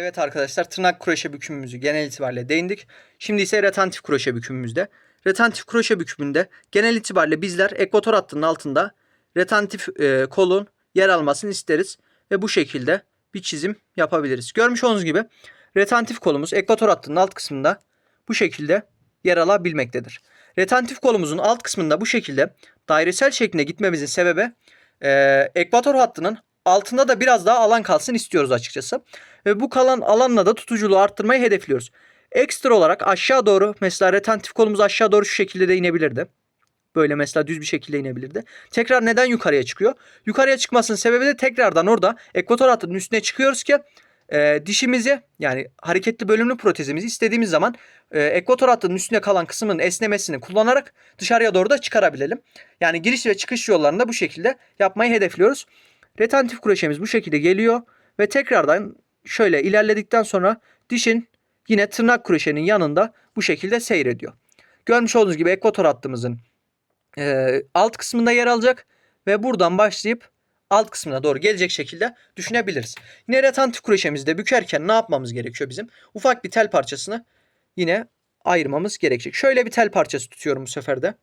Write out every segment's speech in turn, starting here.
Evet arkadaşlar tırnak kroşe bükümümüzü genel itibariyle değindik. Şimdi ise retentif kroşe bükümümüzde. Retentif kroşe bükümünde genel itibariyle bizler ekvator hattının altında retentif e, kolun yer almasını isteriz. Ve bu şekilde bir çizim yapabiliriz. Görmüş olduğunuz gibi retentif kolumuz ekvator hattının alt kısmında bu şekilde yer alabilmektedir. Retentif kolumuzun alt kısmında bu şekilde dairesel şeklinde gitmemizin sebebi e, ekvator hattının altında da biraz daha alan kalsın istiyoruz açıkçası. Ve bu kalan alanla da tutuculuğu arttırmayı hedefliyoruz. Ekstra olarak aşağı doğru mesela retentif kolumuz aşağı doğru şu şekilde de inebilirdi. Böyle mesela düz bir şekilde inebilirdi. Tekrar neden yukarıya çıkıyor? Yukarıya çıkmasının sebebi de tekrardan orada ekvator hattının üstüne çıkıyoruz ki e, dişimizi yani hareketli bölümlü protezimizi istediğimiz zaman e, ekvator hattının üstüne kalan kısmın esnemesini kullanarak dışarıya doğru da çıkarabilelim. Yani giriş ve çıkış yollarında bu şekilde yapmayı hedefliyoruz. Retentif kroşemiz bu şekilde geliyor ve tekrardan şöyle ilerledikten sonra dişin yine tırnak kroşenin yanında bu şekilde seyrediyor. Görmüş olduğunuz gibi ekvator hattımızın e, alt kısmında yer alacak ve buradan başlayıp alt kısmına doğru gelecek şekilde düşünebiliriz. Yine retentif kroşemizde bükerken ne yapmamız gerekiyor bizim? Ufak bir tel parçasını yine ayırmamız gerekecek. Şöyle bir tel parçası tutuyorum bu sefer de.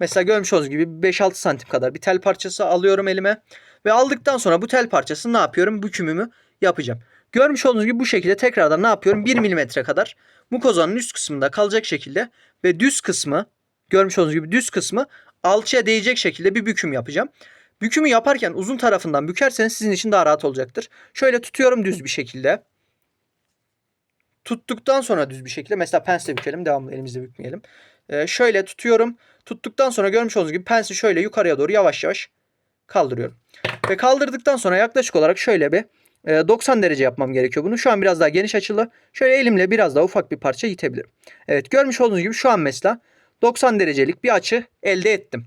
Mesela görmüş olduğunuz gibi 5-6 santim kadar bir tel parçası alıyorum elime. Ve aldıktan sonra bu tel parçasını ne yapıyorum? Bükümümü yapacağım. Görmüş olduğunuz gibi bu şekilde tekrardan ne yapıyorum? 1 milimetre kadar mukozanın üst kısmında kalacak şekilde ve düz kısmı görmüş olduğunuz gibi düz kısmı alçıya değecek şekilde bir büküm yapacağım. Bükümü yaparken uzun tarafından bükerseniz sizin için daha rahat olacaktır. Şöyle tutuyorum düz bir şekilde. Tuttuktan sonra düz bir şekilde mesela pensle bükelim. Devamlı elimizle bükmeyelim. Ee, şöyle tutuyorum. Tuttuktan sonra görmüş olduğunuz gibi pensi şöyle yukarıya doğru yavaş yavaş kaldırıyorum. Ve kaldırdıktan sonra yaklaşık olarak şöyle bir e, 90 derece yapmam gerekiyor bunu. Şu an biraz daha geniş açılı. Şöyle elimle biraz daha ufak bir parça itebilirim. Evet görmüş olduğunuz gibi şu an mesela 90 derecelik bir açı elde ettim.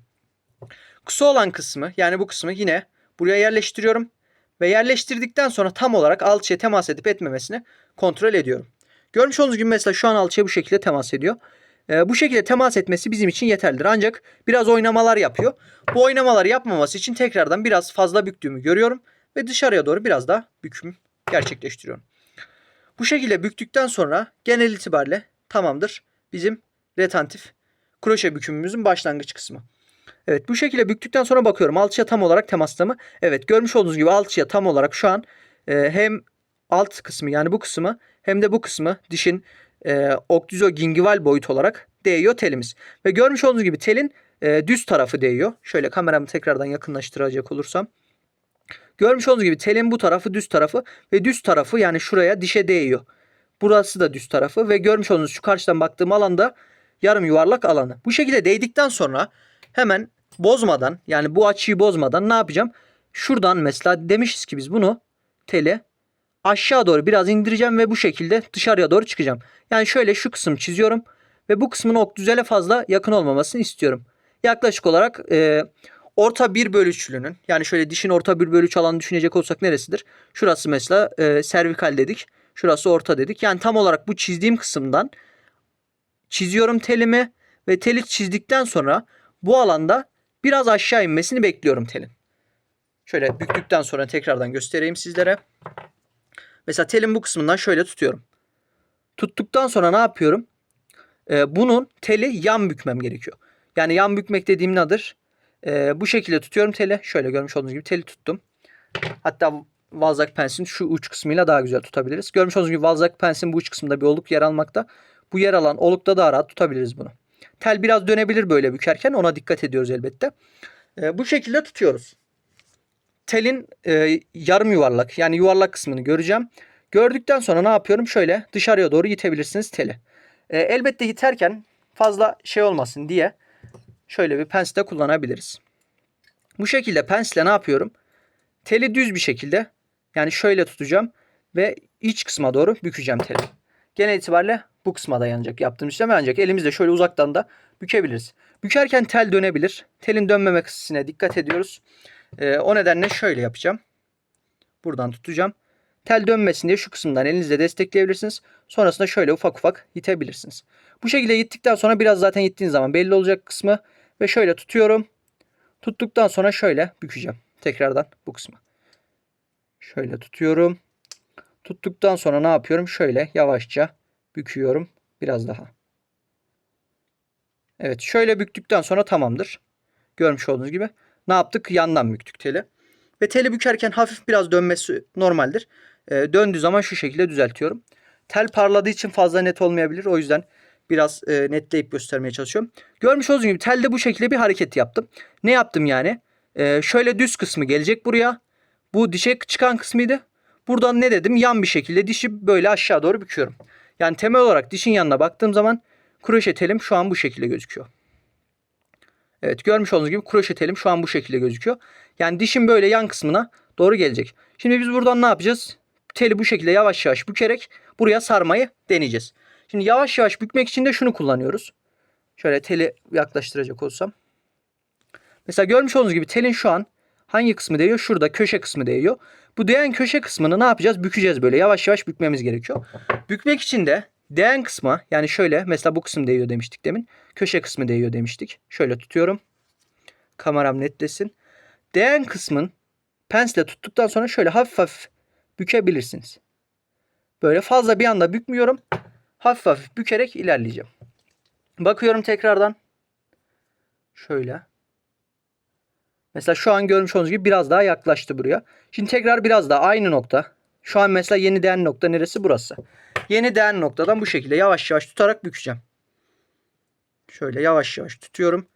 Kısa olan kısmı yani bu kısmı yine buraya yerleştiriyorum. Ve yerleştirdikten sonra tam olarak alçıya temas edip etmemesini kontrol ediyorum. Görmüş olduğunuz gibi mesela şu an alçıya bu şekilde temas ediyor. Ee, bu şekilde temas etmesi bizim için yeterlidir. Ancak biraz oynamalar yapıyor. Bu oynamaları yapmaması için tekrardan biraz fazla büktüğümü görüyorum. Ve dışarıya doğru biraz daha büküm gerçekleştiriyorum. Bu şekilde büktükten sonra genel itibariyle tamamdır. Bizim retentif kroşe bükümümüzün başlangıç kısmı. Evet bu şekilde büktükten sonra bakıyorum alçıya tam olarak temasta mı? Evet görmüş olduğunuz gibi alçıya tam olarak şu an e, hem alt kısmı yani bu kısmı hem de bu kısmı dişin e, oktüzogingival boyut olarak değiyor telimiz. Ve görmüş olduğunuz gibi telin e, düz tarafı değiyor. Şöyle kameramı tekrardan yakınlaştıracak olursam. Görmüş olduğunuz gibi telin bu tarafı düz tarafı ve düz tarafı yani şuraya dişe değiyor. Burası da düz tarafı ve görmüş olduğunuz şu karşıdan baktığım alanda yarım yuvarlak alanı. Bu şekilde değdikten sonra hemen bozmadan yani bu açıyı bozmadan ne yapacağım? Şuradan mesela demişiz ki biz bunu teli aşağı doğru biraz indireceğim ve bu şekilde dışarıya doğru çıkacağım. Yani şöyle şu kısım çiziyorum ve bu kısmın ok düzele fazla yakın olmamasını istiyorum. Yaklaşık olarak e, orta 1 bölü 3'lünün yani şöyle dişin orta 1 bölü 3 alanı düşünecek olsak neresidir? Şurası mesela e, servikal dedik. Şurası orta dedik. Yani tam olarak bu çizdiğim kısımdan çiziyorum telimi ve teli çizdikten sonra bu alanda biraz aşağı inmesini bekliyorum telin. Şöyle büktükten sonra tekrardan göstereyim sizlere. Mesela telin bu kısmından şöyle tutuyorum. Tuttuktan sonra ne yapıyorum? Ee, bunun teli yan bükmem gerekiyor. Yani yan bükmek dediğim nedir? Ee, bu şekilde tutuyorum teli. Şöyle görmüş olduğunuz gibi teli tuttum. Hatta Valzak pensin şu uç kısmıyla daha güzel tutabiliriz. Görmüş olduğunuz gibi Valzak pensin bu uç kısmında bir oluk yer almakta. Bu yer alan olukta daha rahat tutabiliriz bunu. Tel biraz dönebilir böyle bükerken ona dikkat ediyoruz elbette. E, bu şekilde tutuyoruz. Telin e, yarım yuvarlak yani yuvarlak kısmını göreceğim. Gördükten sonra ne yapıyorum? Şöyle dışarıya doğru itebilirsiniz teli. E, elbette iterken fazla şey olmasın diye şöyle bir pens de kullanabiliriz. Bu şekilde pensle ne yapıyorum? Teli düz bir şekilde yani şöyle tutacağım ve iç kısma doğru bükeceğim teli. Genel itibariyle bu kısma dayanacak yaptığım işlem ancak elimizle şöyle uzaktan da bükebiliriz. Bükerken tel dönebilir. Telin dönmeme kısmına dikkat ediyoruz. Ee, o nedenle şöyle yapacağım. Buradan tutacağım. Tel dönmesin diye şu kısımdan elinizle destekleyebilirsiniz. Sonrasında şöyle ufak ufak itebilirsiniz. Bu şekilde gittikten sonra biraz zaten ittiğiniz zaman belli olacak kısmı. Ve şöyle tutuyorum. Tuttuktan sonra şöyle bükeceğim. Tekrardan bu kısmı. Şöyle tutuyorum. Tuttuktan sonra ne yapıyorum? Şöyle yavaşça büküyorum. Biraz daha. Evet şöyle büktükten sonra tamamdır. Görmüş olduğunuz gibi. Ne yaptık? Yandan büktük teli. Ve teli bükerken hafif biraz dönmesi normaldir. Ee, döndüğü zaman şu şekilde düzeltiyorum. Tel parladığı için fazla net olmayabilir. O yüzden biraz e, netleyip göstermeye çalışıyorum. Görmüş olduğunuz gibi telde bu şekilde bir hareket yaptım. Ne yaptım yani? Ee, şöyle düz kısmı gelecek buraya. Bu dişe çıkan kısmıydı. Buradan ne dedim? Yan bir şekilde dişi böyle aşağı doğru büküyorum. Yani temel olarak dişin yanına baktığım zaman kroşe telim şu an bu şekilde gözüküyor. Evet görmüş olduğunuz gibi kroşe telim şu an bu şekilde gözüküyor. Yani dişin böyle yan kısmına doğru gelecek. Şimdi biz buradan ne yapacağız? Teli bu şekilde yavaş yavaş bükerek buraya sarmayı deneyeceğiz. Şimdi yavaş yavaş bükmek için de şunu kullanıyoruz. Şöyle teli yaklaştıracak olsam. Mesela görmüş olduğunuz gibi telin şu an hangi kısmı değiyor? Şurada köşe kısmı değiyor. Bu değen köşe kısmını ne yapacağız? Bükeceğiz böyle. Yavaş yavaş bükmemiz gerekiyor. Bükmek için de değen kısma yani şöyle mesela bu kısım değiyor demiştik demin. Köşe kısmı değiyor demiştik. Şöyle tutuyorum. Kameram netlesin. Değen kısmın pensle tuttuktan sonra şöyle hafif hafif bükebilirsiniz. Böyle fazla bir anda bükmüyorum. Hafif hafif bükerek ilerleyeceğim. Bakıyorum tekrardan. Şöyle. Mesela şu an görmüş olduğunuz gibi biraz daha yaklaştı buraya. Şimdi tekrar biraz daha aynı nokta. Şu an mesela yeni değen nokta neresi? Burası. Yeni değen noktadan bu şekilde yavaş yavaş tutarak bükeceğim. Şöyle yavaş yavaş tutuyorum.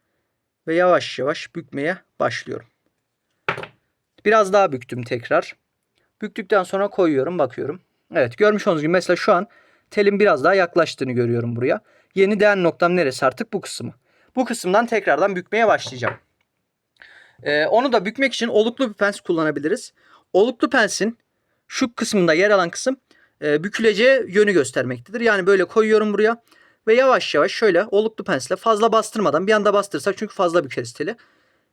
Ve yavaş yavaş bükmeye başlıyorum. Biraz daha büktüm tekrar. Büktükten sonra koyuyorum bakıyorum. Evet görmüş olduğunuz gibi mesela şu an telin biraz daha yaklaştığını görüyorum buraya. Yeni değen noktam neresi artık bu kısmı. Bu kısımdan tekrardan bükmeye başlayacağım. Ee, onu da bükmek için oluklu bir pens kullanabiliriz. Oluklu pensin şu kısmında yer alan kısım e, büküleceği yönü göstermektedir. Yani böyle koyuyorum buraya ve yavaş yavaş şöyle oluklu pensle fazla bastırmadan bir anda bastırsak çünkü fazla bükeriz teli.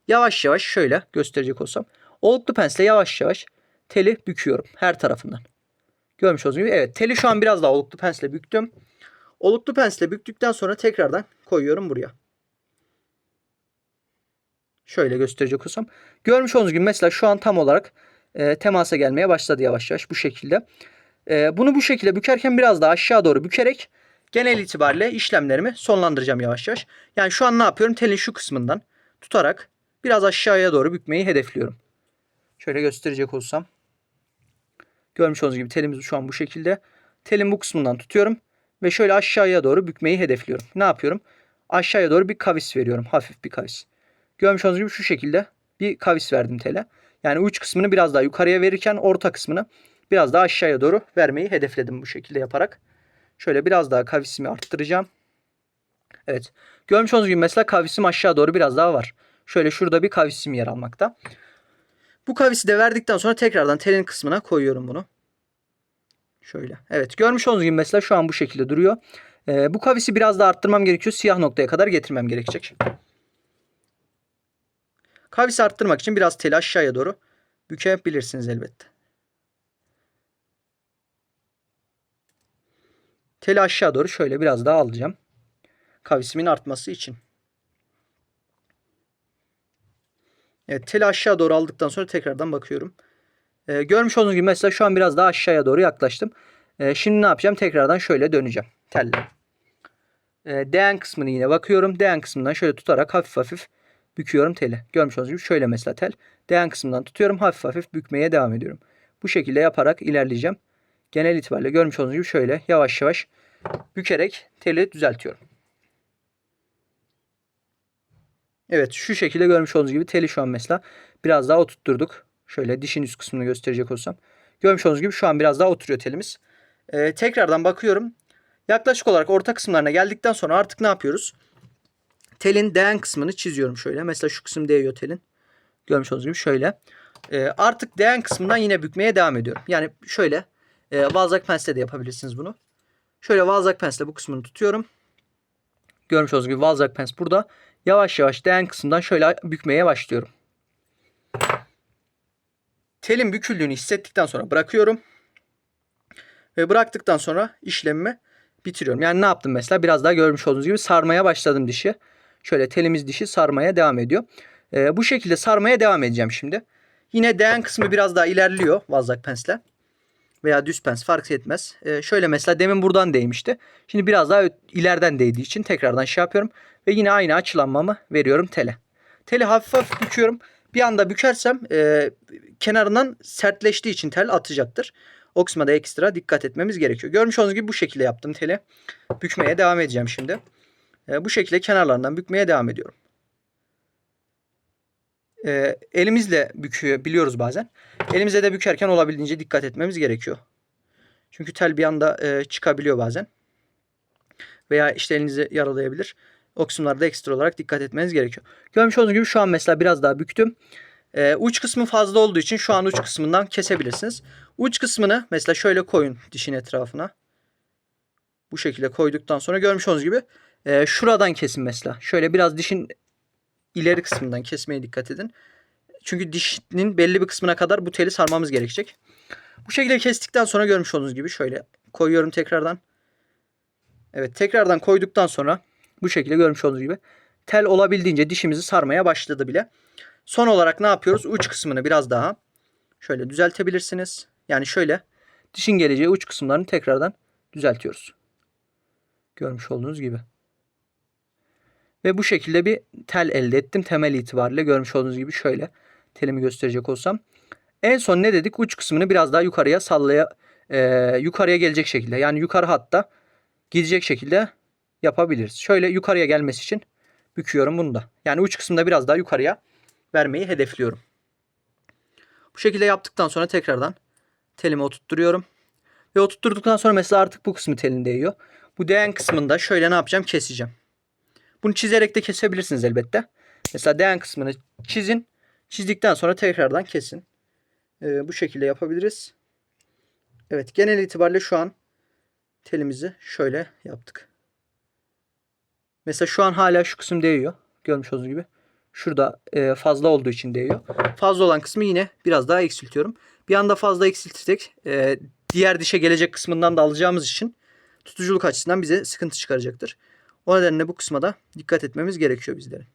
Yavaş yavaş şöyle gösterecek olsam oluklu pensle yavaş yavaş teli büküyorum her tarafından. Görmüş olduğunuz gibi evet teli şu an biraz daha oluklu pensle büktüm. Oluklu pensle büktükten sonra tekrardan koyuyorum buraya. Şöyle gösterecek olsam. Görmüş olduğunuz gibi mesela şu an tam olarak e, temasa gelmeye başladı yavaş yavaş bu şekilde. E, bunu bu şekilde bükerken biraz daha aşağı doğru bükerek genel itibariyle işlemlerimi sonlandıracağım yavaş yavaş. Yani şu an ne yapıyorum? Telin şu kısmından tutarak biraz aşağıya doğru bükmeyi hedefliyorum. Şöyle gösterecek olsam. Görmüş olduğunuz gibi telimiz şu an bu şekilde. Telin bu kısmından tutuyorum ve şöyle aşağıya doğru bükmeyi hedefliyorum. Ne yapıyorum? Aşağıya doğru bir kavis veriyorum. Hafif bir kavis. Görmüş olduğunuz gibi şu şekilde bir kavis verdim tele. Yani uç kısmını biraz daha yukarıya verirken orta kısmını biraz daha aşağıya doğru vermeyi hedefledim bu şekilde yaparak. Şöyle biraz daha kavisimi arttıracağım. Evet. Görmüş olduğunuz gibi mesela kavisim aşağı doğru biraz daha var. Şöyle şurada bir kavisim yer almakta. Bu kavisi de verdikten sonra tekrardan telin kısmına koyuyorum bunu. Şöyle. Evet. Görmüş olduğunuz gibi mesela şu an bu şekilde duruyor. Ee, bu kavisi biraz daha arttırmam gerekiyor. Siyah noktaya kadar getirmem gerekecek. Kavisi arttırmak için biraz teli aşağıya doğru bükebilirsiniz elbette. Teli aşağı doğru şöyle biraz daha alacağım. Kavisimin artması için. Evet teli aşağı doğru aldıktan sonra tekrardan bakıyorum. Ee, görmüş olduğunuz gibi mesela şu an biraz daha aşağıya doğru yaklaştım. Ee, şimdi ne yapacağım? Tekrardan şöyle döneceğim. Telle. Ee, değen kısmını yine bakıyorum. Değen kısmından şöyle tutarak hafif hafif büküyorum teli. Görmüş olduğunuz gibi şöyle mesela tel. Değen kısmından tutuyorum. Hafif hafif bükmeye devam ediyorum. Bu şekilde yaparak ilerleyeceğim. Genel itibariyle görmüş olduğunuz gibi şöyle yavaş yavaş bükerek teli düzeltiyorum. Evet şu şekilde görmüş olduğunuz gibi teli şu an mesela biraz daha oturtturduk. Şöyle dişin üst kısmını gösterecek olsam. Görmüş olduğunuz gibi şu an biraz daha oturuyor telimiz. Ee, tekrardan bakıyorum. Yaklaşık olarak orta kısımlarına geldikten sonra artık ne yapıyoruz? Telin değen kısmını çiziyorum şöyle. Mesela şu kısım değiyor telin. Görmüş olduğunuz gibi şöyle. Ee, artık değen kısmından yine bükmeye devam ediyorum. Yani şöyle e, valzak pensle de yapabilirsiniz bunu. Şöyle valzak pensle bu kısmını tutuyorum. Görmüş olduğunuz gibi valzak pens burada. Yavaş yavaş değen kısımdan şöyle bükmeye başlıyorum. Telin büküldüğünü hissettikten sonra bırakıyorum. Ve bıraktıktan sonra işlemimi bitiriyorum. Yani ne yaptım mesela? Biraz daha görmüş olduğunuz gibi sarmaya başladım dişi. Şöyle telimiz dişi sarmaya devam ediyor. Ee, bu şekilde sarmaya devam edeceğim şimdi. Yine değen kısmı biraz daha ilerliyor vazlak pensle. Veya düz pens fark etmez. Ee, şöyle mesela demin buradan değmişti. Şimdi biraz daha ileriden değdiği için tekrardan şey yapıyorum. Ve yine aynı açılanmamı veriyorum tele. Teli hafif hafif büküyorum. Bir anda bükersem e, kenarından sertleştiği için tel atacaktır. O kısma da ekstra dikkat etmemiz gerekiyor. Görmüş olduğunuz gibi bu şekilde yaptım teli. Bükmeye devam edeceğim şimdi. E, bu şekilde kenarlarından bükmeye devam ediyorum. E, elimizle büküyor biliyoruz bazen. Elimize de bükerken olabildiğince dikkat etmemiz gerekiyor. Çünkü tel bir anda e, çıkabiliyor bazen. Veya işte elinizi yaralayabilir. O kısımlarda ekstra olarak dikkat etmeniz gerekiyor. Görmüş olduğunuz gibi şu an mesela biraz daha büktüm. Ee, uç kısmı fazla olduğu için şu an uç kısmından kesebilirsiniz. Uç kısmını mesela şöyle koyun dişin etrafına. Bu şekilde koyduktan sonra görmüş olduğunuz gibi e, şuradan kesin mesela. Şöyle biraz dişin ileri kısmından kesmeye dikkat edin. Çünkü dişinin belli bir kısmına kadar bu teli sarmamız gerekecek. Bu şekilde kestikten sonra görmüş olduğunuz gibi şöyle koyuyorum tekrardan. Evet tekrardan koyduktan sonra bu şekilde görmüş olduğunuz gibi tel olabildiğince dişimizi sarmaya başladı bile. Son olarak ne yapıyoruz? Uç kısmını biraz daha şöyle düzeltebilirsiniz. Yani şöyle dişin geleceği uç kısımlarını tekrardan düzeltiyoruz. Görmüş olduğunuz gibi. Ve bu şekilde bir tel elde ettim temel itibariyle. Görmüş olduğunuz gibi şöyle telimi gösterecek olsam. En son ne dedik? Uç kısmını biraz daha yukarıya sallaya e, yukarıya gelecek şekilde. Yani yukarı hatta gidecek şekilde yapabiliriz. Şöyle yukarıya gelmesi için büküyorum bunu da. Yani uç kısımda biraz daha yukarıya vermeyi hedefliyorum. Bu şekilde yaptıktan sonra tekrardan telimi oturtturuyorum. Ve oturtturduktan sonra mesela artık bu kısmı telin değiyor. Bu değen kısmında şöyle ne yapacağım? Keseceğim. Bunu çizerek de kesebilirsiniz elbette. Mesela değen kısmını çizin. Çizdikten sonra tekrardan kesin. Ee, bu şekilde yapabiliriz. Evet genel itibariyle şu an telimizi şöyle yaptık. Mesela şu an hala şu kısım değiyor. Görmüş olduğunuz gibi. Şurada e, fazla olduğu için değiyor. Fazla olan kısmı yine biraz daha eksiltiyorum. Bir anda fazla eksiltirsek e, diğer dişe gelecek kısmından da alacağımız için tutuculuk açısından bize sıkıntı çıkaracaktır. O nedenle bu kısma da dikkat etmemiz gerekiyor bizlerin.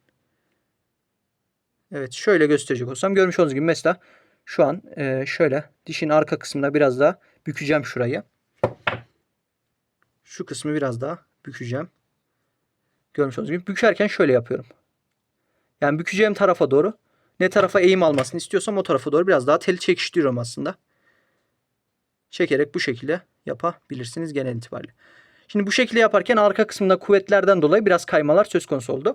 Evet şöyle gösterecek olsam görmüş olduğunuz gibi mesela şu an e, şöyle dişin arka kısmında biraz daha bükeceğim şurayı. Şu kısmı biraz daha bükeceğim. Görmüş olduğunuz gibi bükerken şöyle yapıyorum. Yani bükeceğim tarafa doğru ne tarafa eğim almasını istiyorsam o tarafa doğru biraz daha teli çekiştiriyorum aslında. Çekerek bu şekilde yapabilirsiniz genel itibariyle. Şimdi bu şekilde yaparken arka kısmında kuvvetlerden dolayı biraz kaymalar söz konusu oldu.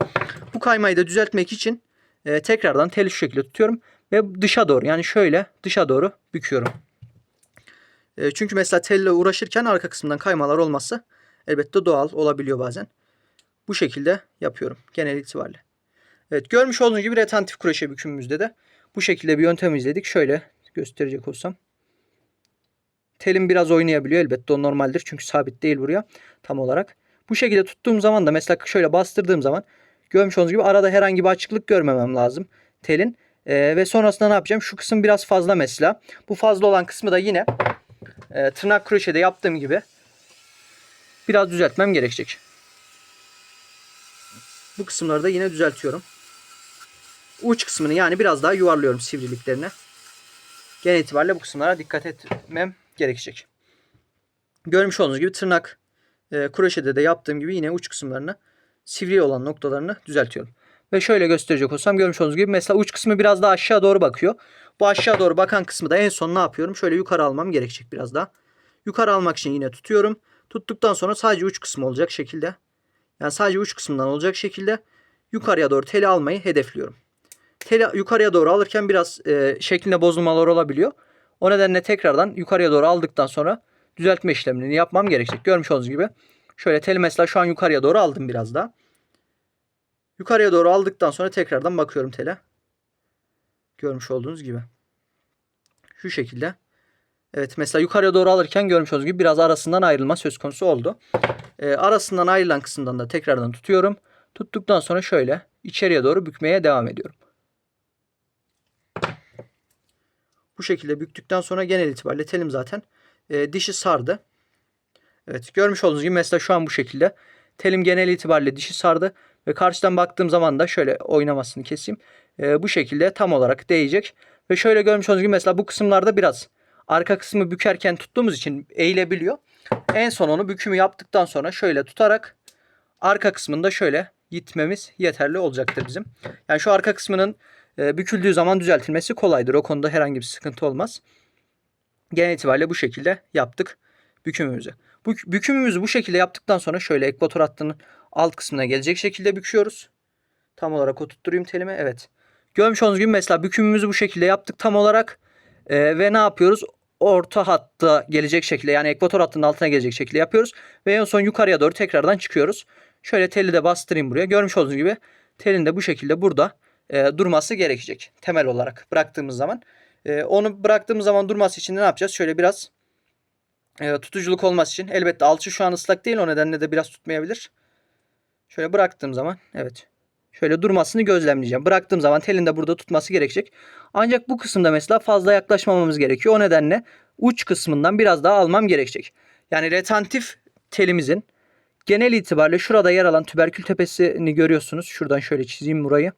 Bu kaymayı da düzeltmek için e, tekrardan teli şu şekilde tutuyorum ve dışa doğru yani şöyle dışa doğru büküyorum. E, çünkü mesela telle uğraşırken arka kısmından kaymalar olmazsa elbette doğal olabiliyor bazen. Bu şekilde yapıyorum genel itibariyle. Evet görmüş olduğunuz gibi retentif kroşe bükümümüzde de bu şekilde bir yöntem izledik. Şöyle gösterecek olsam. Telim biraz oynayabiliyor elbette o normaldir. Çünkü sabit değil buraya tam olarak. Bu şekilde tuttuğum zaman da mesela şöyle bastırdığım zaman görmüş olduğunuz gibi arada herhangi bir açıklık görmemem lazım telin. Ee, ve sonrasında ne yapacağım? Şu kısım biraz fazla mesela. Bu fazla olan kısmı da yine e, tırnak kroşede yaptığım gibi biraz düzeltmem gerekecek. Bu kısımları da yine düzeltiyorum. Uç kısmını yani biraz daha yuvarlıyorum sivriliklerine. Genel itibariyle bu kısımlara dikkat etmem gerekecek. Görmüş olduğunuz gibi tırnak e, kroşede de yaptığım gibi yine uç kısımlarını sivri olan noktalarını düzeltiyorum. Ve şöyle gösterecek olsam görmüş olduğunuz gibi mesela uç kısmı biraz daha aşağı doğru bakıyor. Bu aşağı doğru bakan kısmı da en son ne yapıyorum? Şöyle yukarı almam gerekecek biraz daha. Yukarı almak için yine tutuyorum. Tuttuktan sonra sadece uç kısmı olacak şekilde. Yani sadece uç kısmından olacak şekilde yukarıya doğru teli almayı hedefliyorum. Teli yukarıya doğru alırken biraz e, şeklinde bozulmalar olabiliyor. O nedenle tekrardan yukarıya doğru aldıktan sonra düzeltme işlemini yapmam gerekecek. Görmüş olduğunuz gibi. Şöyle teli mesela şu an yukarıya doğru aldım biraz daha. Yukarıya doğru aldıktan sonra tekrardan bakıyorum tele. Görmüş olduğunuz gibi. Şu şekilde. Evet mesela yukarıya doğru alırken görmüş olduğunuz gibi biraz arasından ayrılma söz konusu oldu. E, arasından ayrılan kısımdan da tekrardan tutuyorum. Tuttuktan sonra şöyle içeriye doğru bükmeye devam ediyorum. Bu şekilde büktükten sonra genel itibariyle telim zaten e, dişi sardı. Evet görmüş olduğunuz gibi mesela şu an bu şekilde. Telim genel itibariyle dişi sardı. Ve karşıdan baktığım zaman da şöyle oynamasını keseyim. E, bu şekilde tam olarak değecek. Ve şöyle görmüş olduğunuz gibi mesela bu kısımlarda biraz arka kısmı bükerken tuttuğumuz için eğilebiliyor. En son onu bükümü yaptıktan sonra şöyle tutarak arka kısmında şöyle gitmemiz yeterli olacaktır bizim. Yani şu arka kısmının e, büküldüğü zaman düzeltilmesi kolaydır. O konuda herhangi bir sıkıntı olmaz. Genel itibariyle bu şekilde yaptık bükümümüzü. Bu bükümümüzü bu şekilde yaptıktan sonra şöyle ekvator hattının alt kısmına gelecek şekilde büküyoruz. Tam olarak oturtturayım telimi. Evet. Görmüş olduğunuz gibi mesela bükümümüzü bu şekilde yaptık tam olarak. Ee, ve ne yapıyoruz? Orta hatta gelecek şekilde yani ekvator hattının altına gelecek şekilde yapıyoruz. Ve en son yukarıya doğru tekrardan çıkıyoruz. Şöyle teli de bastırayım buraya. Görmüş olduğunuz gibi telin de bu şekilde burada e, durması gerekecek. Temel olarak bıraktığımız zaman. E, onu bıraktığımız zaman durması için ne yapacağız? Şöyle biraz e, tutuculuk olması için. Elbette alçı şu an ıslak değil. O nedenle de biraz tutmayabilir. Şöyle bıraktığım zaman evet. Şöyle durmasını gözlemleyeceğim. Bıraktığım zaman telin de burada tutması gerekecek. Ancak bu kısımda mesela fazla yaklaşmamamız gerekiyor. O nedenle uç kısmından biraz daha almam gerekecek. Yani retentif telimizin genel itibariyle şurada yer alan tüberkül tepesini görüyorsunuz. Şuradan şöyle çizeyim burayı.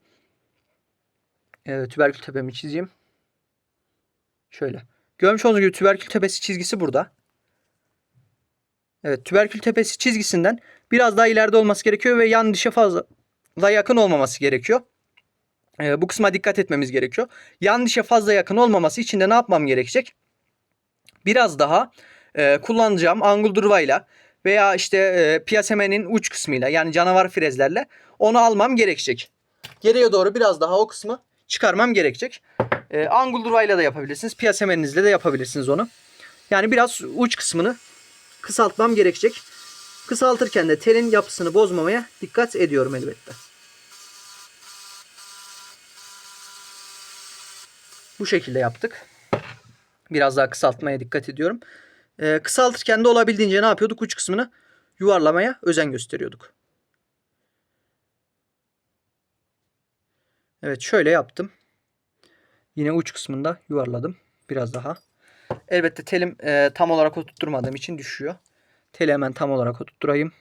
Evet, tüberkül tepemi çizeyim. Şöyle. Görmüş olduğunuz gibi tüberkül tepesi çizgisi burada. Evet tüberkül tepesi çizgisinden biraz daha ileride olması gerekiyor ve yan dişe fazla yakın olmaması gerekiyor. Ee, bu kısma dikkat etmemiz gerekiyor. Yan dişe fazla yakın olmaması için de ne yapmam gerekecek? Biraz daha e, kullanacağım angul durvayla veya işte e, piyasemenin uç kısmıyla yani canavar frezlerle onu almam gerekecek. Geriye doğru biraz daha o kısmı çıkarmam gerekecek. E, angul durvayla da yapabilirsiniz. Piyasemeninizle de yapabilirsiniz onu. Yani biraz uç kısmını kısaltmam gerekecek. Kısaltırken de telin yapısını bozmamaya dikkat ediyorum elbette. Bu şekilde yaptık. Biraz daha kısaltmaya dikkat ediyorum. Ee, kısaltırken de olabildiğince ne yapıyorduk? Uç kısmını yuvarlamaya özen gösteriyorduk. Evet şöyle yaptım. Yine uç kısmında yuvarladım. Biraz daha. Elbette telim e, tam olarak oturtturmadığım için düşüyor. Teli hemen tam olarak oturtturayım.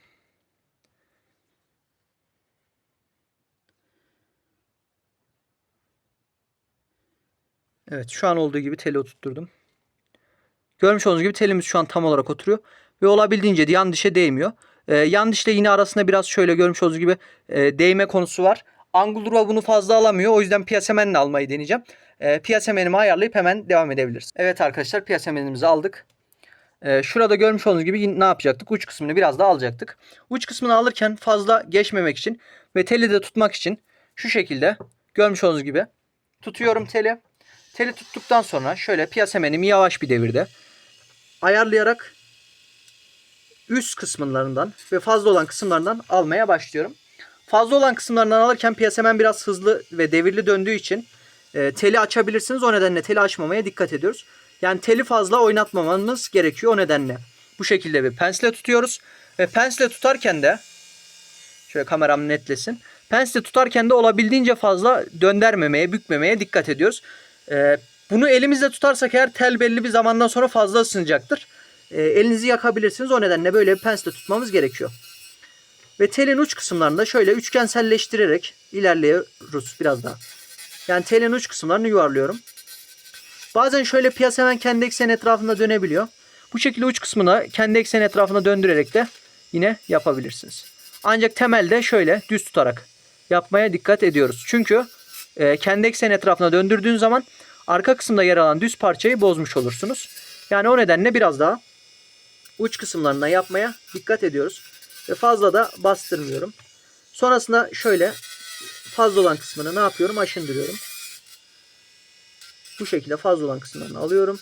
Evet şu an olduğu gibi teli oturtturdum. Görmüş olduğunuz gibi telimiz şu an tam olarak oturuyor. Ve olabildiğince yan dişe değmiyor. Ee, yan dişle yine arasında biraz şöyle görmüş olduğunuz gibi e, değme konusu var. Angulura bunu fazla alamıyor. O yüzden piyasemenle almayı deneyeceğim. E, piyasemenimi ayarlayıp hemen devam edebiliriz. Evet arkadaşlar piyasemenimizi aldık. E, şurada görmüş olduğunuz gibi ne yapacaktık? Uç kısmını biraz daha alacaktık. Uç kısmını alırken fazla geçmemek için ve teli de tutmak için şu şekilde görmüş olduğunuz gibi tutuyorum teli. Teli tuttuktan sonra şöyle piyasemenimi yavaş bir devirde ayarlayarak üst kısımlarından ve fazla olan kısımlarından almaya başlıyorum. Fazla olan kısımlarından alırken piyasemen biraz hızlı ve devirli döndüğü için e, teli açabilirsiniz. O nedenle teli açmamaya dikkat ediyoruz. Yani teli fazla oynatmamamız gerekiyor o nedenle. Bu şekilde bir pensle tutuyoruz. Ve pensle tutarken de şöyle kameram netlesin. Pensle tutarken de olabildiğince fazla döndürmemeye, bükmemeye dikkat ediyoruz. E, bunu elimizde tutarsak eğer tel belli bir zamandan sonra fazla ısınacaktır. E, elinizi yakabilirsiniz. O nedenle böyle bir pensle tutmamız gerekiyor. Ve telin uç kısımlarında şöyle üçgenselleştirerek ilerliyoruz biraz daha. Yani telin uç kısımlarını yuvarlıyorum. Bazen şöyle piyasa hemen kendi eksen etrafında dönebiliyor. Bu şekilde uç kısmını kendi eksen etrafında döndürerek de yine yapabilirsiniz. Ancak temelde şöyle düz tutarak yapmaya dikkat ediyoruz. Çünkü e, kendi eksen etrafına döndürdüğün zaman arka kısımda yer alan düz parçayı bozmuş olursunuz. Yani o nedenle biraz daha uç kısımlarına yapmaya dikkat ediyoruz. Ve fazla da bastırmıyorum. Sonrasında şöyle fazla olan kısmını ne yapıyorum? Aşındırıyorum. Bu şekilde fazla olan kısımlarını alıyorum.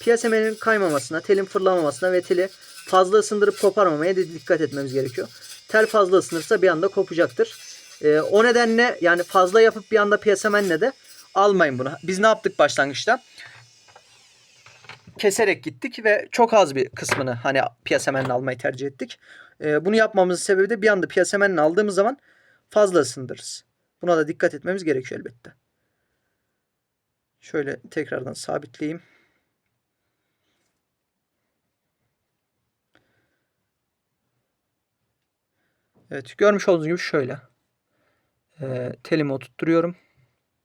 Piyasemenin kaymamasına, telin fırlamamasına ve teli fazla ısındırıp koparmamaya da dikkat etmemiz gerekiyor. Tel fazla ısınırsa bir anda kopacaktır. Ee, o nedenle yani fazla yapıp bir anda piyasemenle de almayın bunu. Biz ne yaptık başlangıçta? Keserek gittik ve çok az bir kısmını hani piyasemenle almayı tercih ettik. Ee, bunu yapmamızın sebebi de bir anda piyasemenle aldığımız zaman fazla ısındırırız. Buna da dikkat etmemiz gerekiyor elbette. Şöyle tekrardan sabitleyeyim. Evet görmüş olduğunuz gibi şöyle. Ee, telimi oturtturuyorum.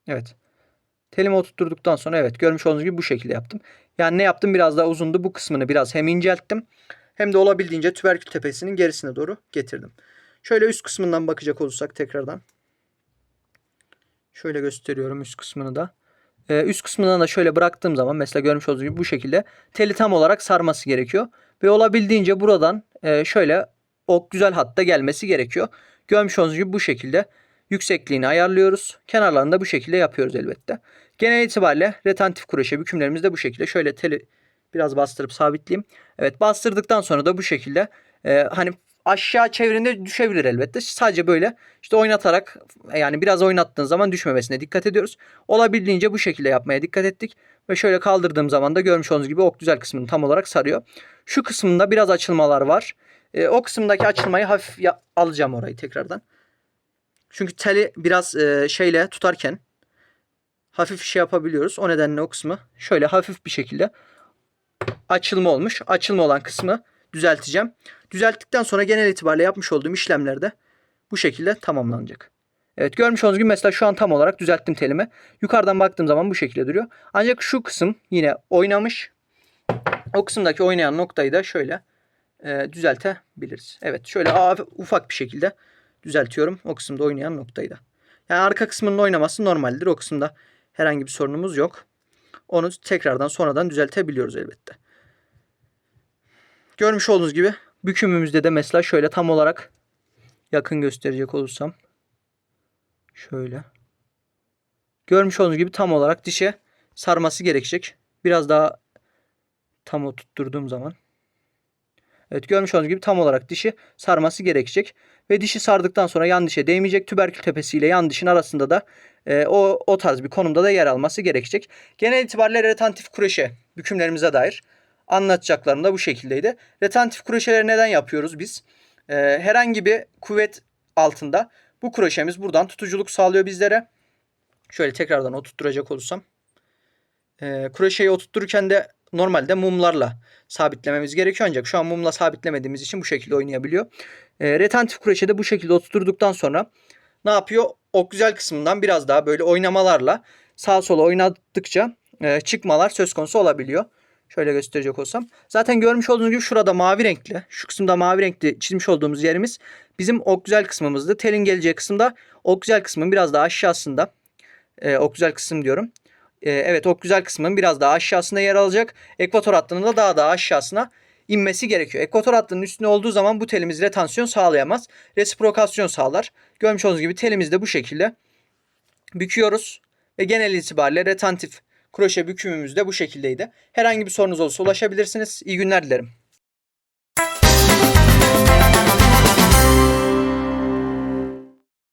Evet. Telimi oturtturduktan sonra evet görmüş olduğunuz gibi bu şekilde yaptım. Yani ne yaptım biraz daha uzundu. Bu kısmını biraz hem incelttim hem de olabildiğince tüberkül tepesinin gerisine doğru getirdim. Şöyle üst kısmından bakacak olursak tekrardan. Şöyle gösteriyorum üst kısmını da. Ee, üst kısmından da şöyle bıraktığım zaman mesela görmüş olduğunuz gibi bu şekilde teli tam olarak sarması gerekiyor. Ve olabildiğince buradan e, şöyle ok güzel hatta gelmesi gerekiyor. Görmüş olduğunuz gibi bu şekilde yüksekliğini ayarlıyoruz. Kenarlarını da bu şekilde yapıyoruz elbette. Genel itibariyle retentif kroşe bükümlerimiz de bu şekilde. Şöyle teli biraz bastırıp sabitleyeyim. Evet bastırdıktan sonra da bu şekilde e, hani aşağı çevirinde düşebilir elbette. Sadece böyle işte oynatarak yani biraz oynattığın zaman düşmemesine dikkat ediyoruz. Olabildiğince bu şekilde yapmaya dikkat ettik. Ve şöyle kaldırdığım zaman da görmüş olduğunuz gibi ok güzel kısmını tam olarak sarıyor. Şu kısmında biraz açılmalar var. E, o kısımdaki açılmayı hafif alacağım orayı tekrardan. Çünkü teli biraz e, şeyle tutarken hafif şey yapabiliyoruz. O nedenle o kısmı şöyle hafif bir şekilde açılma olmuş. Açılma olan kısmı düzelteceğim. Düzelttikten sonra genel itibariyle yapmış olduğum işlemlerde bu şekilde tamamlanacak. Evet görmüş olduğunuz gibi mesela şu an tam olarak düzelttim telimi. Yukarıdan baktığım zaman bu şekilde duruyor. Ancak şu kısım yine oynamış. O kısımdaki oynayan noktayı da şöyle e, düzeltebiliriz. Evet şöyle ufak bir şekilde düzeltiyorum o kısımda oynayan noktayı da. Yani arka kısmının oynaması normaldir. O kısımda herhangi bir sorunumuz yok. Onu tekrardan sonradan düzeltebiliyoruz elbette. Görmüş olduğunuz gibi bükümümüzde de mesela şöyle tam olarak yakın gösterecek olursam şöyle. Görmüş olduğunuz gibi tam olarak dişe sarması gerekecek. Biraz daha tam oturtturduğum zaman. Evet görmüş olduğunuz gibi tam olarak dişi sarması gerekecek. Ve dişi sardıktan sonra yan dişe değmeyecek. Tüberkül tepesiyle yan dişin arasında da e, o, o tarz bir konumda da yer alması gerekecek. Genel itibariyle retentif kureşe bükümlerimize dair anlatacaklarım da bu şekildeydi. Retentif kroşeleri neden yapıyoruz biz? Ee, herhangi bir kuvvet altında bu kroşemiz buradan tutuculuk sağlıyor bizlere. Şöyle tekrardan oturtturacak olursam. Ee, kroşeyi oturttururken de normalde mumlarla sabitlememiz gerekiyor ancak şu an mumla sabitlemediğimiz için bu şekilde oynayabiliyor. Ee, retentif kroşe de bu şekilde oturturduktan sonra ne yapıyor? Ok güzel kısmından biraz daha böyle oynamalarla sağa sola oynadıkça e, çıkmalar söz konusu olabiliyor. Şöyle gösterecek olsam. Zaten görmüş olduğunuz gibi şurada mavi renkli. Şu kısımda mavi renkli çizmiş olduğumuz yerimiz bizim ok güzel kısmımızdı. Telin geleceği kısımda ok güzel kısmın biraz daha aşağısında. Ee, ok güzel kısım diyorum. Ee, evet ok güzel kısmın biraz daha aşağısında yer alacak. Ekvator hattının da daha daha aşağısına inmesi gerekiyor. Ekvator hattının üstünde olduğu zaman bu telimiz retansiyon sağlayamaz. Resiprokasyon sağlar. Görmüş olduğunuz gibi telimizi de bu şekilde büküyoruz. Ve genel itibariyle retantif kroşe bükümümüz de bu şekildeydi. Herhangi bir sorunuz olursa ulaşabilirsiniz. İyi günler dilerim.